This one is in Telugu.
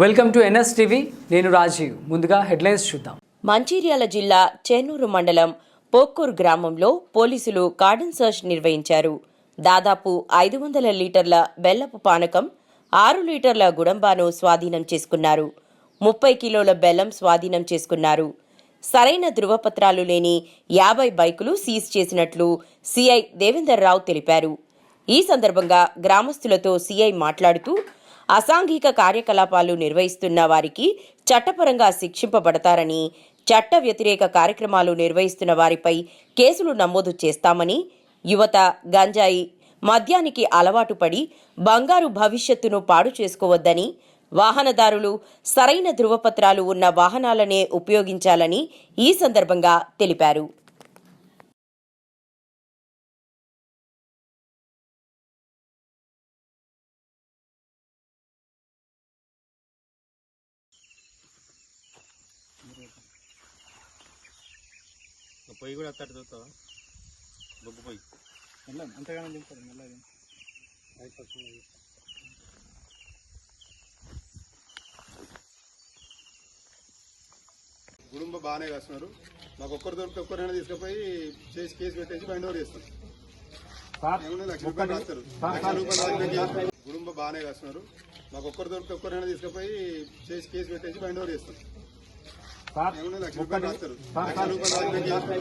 Welcome to NS TV. నేను రాజీవ్. ముందుగా హెడ్లైన్స్ చూద్దాం. మంచిర్యాల జిల్లా చెన్నూరు మండలం పోక్కూరు గ్రామంలో పోలీసులు కార్డన్ సర్చ్ నిర్వహించారు. దాదాపు ఐదు వందల లీటర్ల బెల్లపు పానకం ఆరు లీటర్ల గుడంబాను స్వాధీనం చేసుకున్నారు. ముప్పై కిలోల బెల్లం స్వాధీనం చేసుకున్నారు. సరైన ధృవపత్రాలు లేని యాభై బైకులు సీజ్ చేసినట్లు సిఐ దేవేందర్ రావు తెలిపారు. ఈ సందర్భంగా గ్రామస్తులతో సిఐ మాట్లాడుతూ అసాంఘిక కార్యకలాపాలు నిర్వహిస్తున్న వారికి చట్టపరంగా శిక్షింపబడతారని చట్ట వ్యతిరేక కార్యక్రమాలు నిర్వహిస్తున్న వారిపై కేసులు నమోదు చేస్తామని యువత గంజాయి మద్యానికి అలవాటు పడి బంగారు భవిష్యత్తును పాడు చేసుకోవద్దని వాహనదారులు సరైన ధృవపత్రాలు ఉన్న వాహనాలనే ఉపయోగించాలని ఈ సందర్భంగా తెలిపారు. పొయ్యి కూడా అత్తట్టు చూస్తావా బొగ్గు పొయ్యి. మెల్ల అంతగానో దింపారు మెల్లగా కుటుంబం బాగానే కాస్తున్నారు మాకు ఒక్కరు దొరికితే ఒక్కరైనా తీసుకుపోయి చేసి కేసు పెట్టేసి బయట ఓవర్ చేస్తాం. ఏమన్నా లక్ష రూపాయలు రాస్తారు. లక్ష రూపాయలు రాసి కుటుంబం బాగానే కాస్తున్నారు మాకు ఒక్కరు దొరికితే ఒక్కరైనా తీసుకుపోయి చేసి కేసు పెట్టేసి బయట ఓవర్ చేస్తాం. ఏమన్నా లక్ష రూపాయలు రాస్తారు. లక్ష రూపాయలు రాసి